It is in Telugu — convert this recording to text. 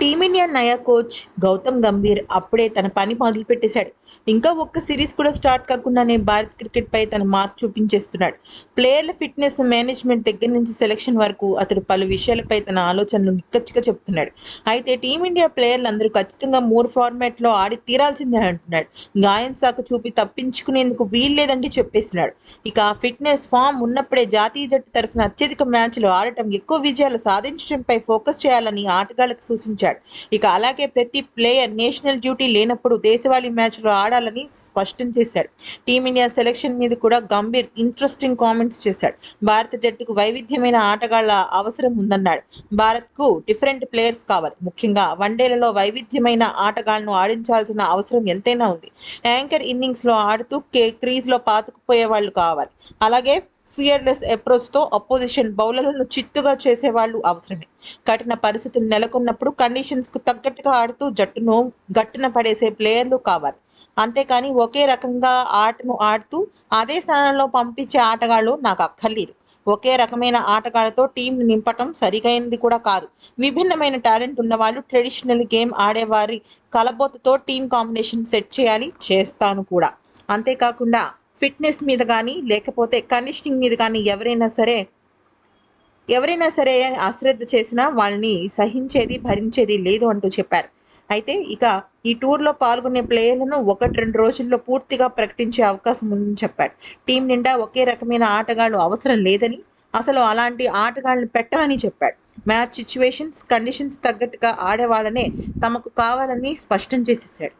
టీమిండియా నయా కోచ్ గౌతమ్ గంభీర్ అప్పుడే తన పని మొదలు పెట్టేశాడు ఇంకా ఒక్క సిరీస్ కూడా స్టార్ట్ కాకుండానే భారత్ క్రికెట్ పై తన మార్క్ చూపించేస్తున్నాడు. ప్లేయర్ల ఫిట్నెస్ మేనేజ్మెంట్ దగ్గర నుంచి సెలక్షన్ వరకు అతడు పలు విషయాలపై తన ఆలోచనలు నిక్కచ్చిగా చెప్తున్నాడు. అయితే టీమిండియా ప్లేయర్లు అందరూ ఖచ్చితంగా మూడు ఫార్మాట్లో ఆడి తీరాల్సిందే అంటున్నాడు. గాయం సాకు చూపి తప్పించుకునేందుకు వీల్లేదంటే చెప్పేసినాడు ఇక ఆ ఫిట్నెస్ ఫామ్ ఉన్నప్పుడే జాతీయ జట్టు తరఫున అత్యధిక మ్యాచ్లు ఆడటం ఎక్కువ విజయాలు సాధించడంపై ఫోకస్ చేయాలని ఆటగాళ్ళకు సూచించాడు. ఇక అలాగే ప్రతి ప్లేయర్ నేషనల్ డ్యూటీ లేనప్పుడు దేశవాళీ మ్యాచ్లో ఆడాలని స్పష్టం చేశాడు. టీమిండియా సెలక్షన్ మీద కూడా గంభీర్ ఇంట్రెస్టింగ్ కామెంట్స్ చేశాడు. భారత జట్టుకు వైవిధ్యమైన ఆటగాళ్ళ అవసరం ఉందన్నాడు. భారత్కు డిఫరెంట్ ప్లేయర్స్ కావాలి. ముఖ్యంగా వన్డేలలో వైవిధ్యమైన ఆటగాళ్ళను ఆడించాల్సిన అవసరం ఎంతైనా ఉంది. యాంకర్ ఇన్నింగ్స్లో ఆడుతూ కే క్రీజ్లో పాతుకుపోయే వాళ్ళు కావాలి. అలాగే ఫియర్లెస్ అప్రోచ్తో అపోజిషన్ బౌలర్లను చిత్తుగా చేసేవాళ్ళు అవసరమే. కఠిన పరిస్థితులు నెలకొన్నప్పుడు కండిషన్స్కు తగ్గట్టుగా ఆడుతూ జట్టును గట్టున పడేసే ప్లేయర్లు కావాలి. అంతేకాని ఒకే రకంగా ఆటను ఆడుతూ అదే స్థానంలో పంపించే ఆటగాళ్ళు నాకు అక్కర్లేదు. ఒకే రకమైన ఆటగాళ్ళతో టీంను నింపటం సరిగైనది కూడా కాదు. విభిన్నమైన టాలెంట్ ఉన్న వాళ్ళు ట్రెడిషనల్ గేమ్ ఆడేవారి కలబోతతో టీం కాంబినేషన్ సెట్ చేయాలి చేస్తాను కూడా. అంతేకాకుండా ఫిట్నెస్ మీద కానీ లేకపోతే కండిషనింగ్ మీద కానీ ఎవరైనా సరే ఎవరైనా సరే అశ్రద్ధ చేసినా వాళ్ళని సహించేది భరించేది లేదు అంటూ చెప్పారు. అయితే ఇక ఈ టూర్లో పాల్గొనే ప్లేయర్లను ఒకటి రెండు రోజుల్లో పూర్తిగా ప్రకటించే అవకాశం ఉందని చెప్పాడు టీం నిండా ఒకే రకమైన ఆటగాళ్ళు అవసరం లేదని అసలు అలాంటి ఆటగాళ్ళని పెట్టమని చెప్పాడు మ్యాచ్ సిచ్యువేషన్స్ కండిషన్స్ తగ్గట్టుగా ఆడేవాళ్ళనే తమకు కావాలని స్పష్టం చేసేసాడు